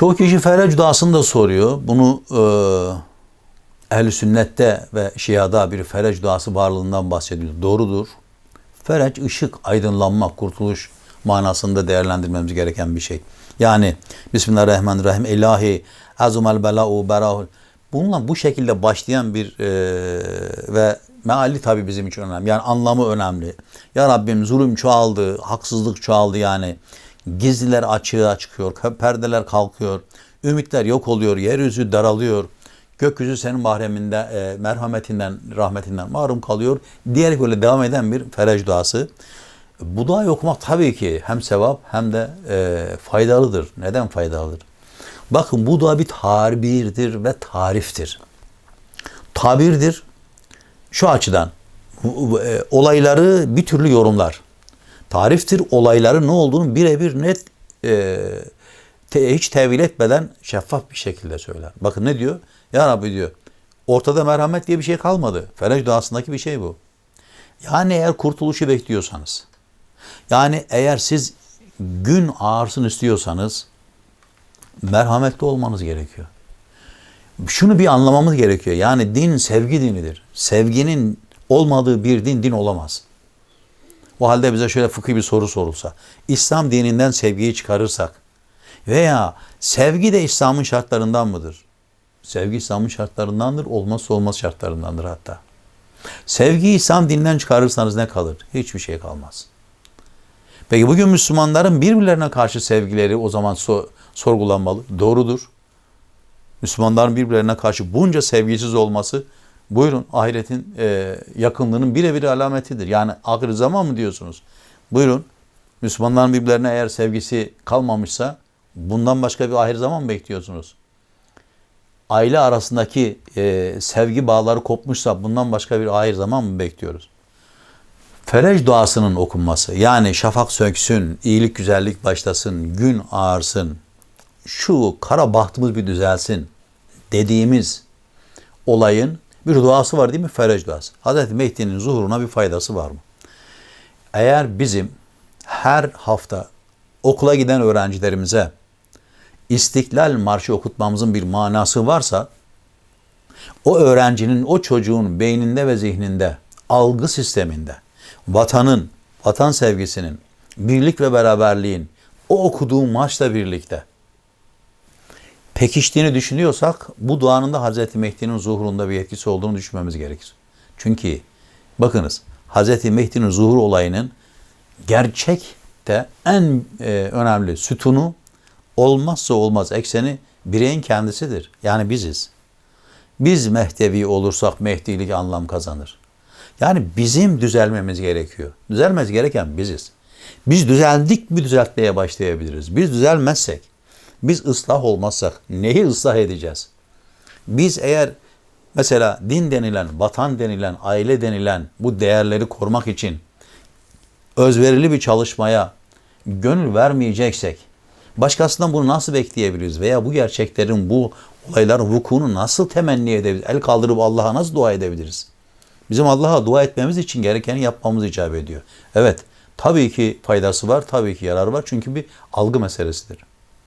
Çoğu kişi fereç duasını da soruyor. Bunu e, ehl sünnette ve şiada bir fereç duası varlığından bahsediyor. Doğrudur. Fereç ışık, aydınlanma, kurtuluş manasında değerlendirmemiz gereken bir şey. Yani Bismillahirrahmanirrahim. İlahi azumel bela'u berahul. Bununla bu şekilde başlayan bir e, ve meali tabii bizim için önemli. Yani anlamı önemli. Ya Rabbim zulüm çoğaldı, haksızlık çoğaldı yani. Gizliler açığa çıkıyor, perdeler kalkıyor, ümitler yok oluyor, yeryüzü daralıyor. Gökyüzü senin mahreminde, e, merhametinden, rahmetinden mahrum kalıyor. Diyerek öyle devam eden bir fereç duası. Bu duayı okumak tabii ki hem sevap hem de e, faydalıdır. Neden faydalıdır? Bakın bu dua bir tabirdir ve tariftir. Tabirdir şu açıdan e, olayları bir türlü yorumlar. Tariftir olayları ne olduğunu birebir net e, te, hiç tevil etmeden şeffaf bir şekilde söyler. Bakın ne diyor? Ya Rabbi diyor ortada merhamet diye bir şey kalmadı. Fereç duasındaki bir şey bu. Yani eğer kurtuluşu bekliyorsanız yani eğer siz gün ağırsın istiyorsanız merhametli olmanız gerekiyor. Şunu bir anlamamız gerekiyor. Yani din sevgi dinidir. Sevginin olmadığı bir din din olamaz. O halde bize şöyle fıkhi bir soru sorulsa. İslam dininden sevgiyi çıkarırsak veya sevgi de İslam'ın şartlarından mıdır? Sevgi İslam'ın şartlarındandır, olmazsa olmaz şartlarındandır hatta. Sevgiyi İslam dininden çıkarırsanız ne kalır? Hiçbir şey kalmaz. Peki bugün Müslümanların birbirlerine karşı sevgileri o zaman so sorgulanmalı. Doğrudur. Müslümanların birbirlerine karşı bunca sevgisiz olması buyurun ahiretin e, yakınlığının birebir alametidir. Yani ahir zaman mı diyorsunuz? Buyurun. Müslümanların birbirlerine eğer sevgisi kalmamışsa bundan başka bir ahir zaman mı bekliyorsunuz? Aile arasındaki e, sevgi bağları kopmuşsa bundan başka bir ahir zaman mı bekliyoruz? Ferec duasının okunması yani şafak söksün, iyilik güzellik başlasın, gün ağarsın, şu kara bahtımız bir düzelsin dediğimiz olayın bir duası var değil mi? Ferec duası. Hazreti Mehdi'nin zuhuruna bir faydası var mı? Eğer bizim her hafta okula giden öğrencilerimize İstiklal Marşı okutmamızın bir manası varsa o öğrencinin, o çocuğun beyninde ve zihninde, algı sisteminde vatanın, vatan sevgisinin, birlik ve beraberliğin o okuduğu maçla birlikte pekiştiğini düşünüyorsak bu duanın da Hazreti Mehdi'nin zuhurunda bir etkisi olduğunu düşünmemiz gerekir. Çünkü bakınız Hazreti Mehdi'nin zuhur olayının gerçekte en e, önemli sütunu olmazsa olmaz ekseni bireyin kendisidir. Yani biziz. Biz Mehdevi olursak Mehdilik anlam kazanır. Yani bizim düzelmemiz gerekiyor. Düzelmez gereken biziz. Biz düzeldik mi düzeltmeye başlayabiliriz. Biz düzelmezsek, biz ıslah olmazsak neyi ıslah edeceğiz? Biz eğer mesela din denilen, vatan denilen, aile denilen bu değerleri korumak için özverili bir çalışmaya gönül vermeyeceksek, başkasından bunu nasıl bekleyebiliriz? Veya bu gerçeklerin, bu olayların vukuunu nasıl temenni edebiliriz? El kaldırıp Allah'a nasıl dua edebiliriz? Bizim Allah'a dua etmemiz için gerekeni yapmamız icap ediyor. Evet, tabii ki faydası var, tabii ki yararı var. Çünkü bir algı meselesidir.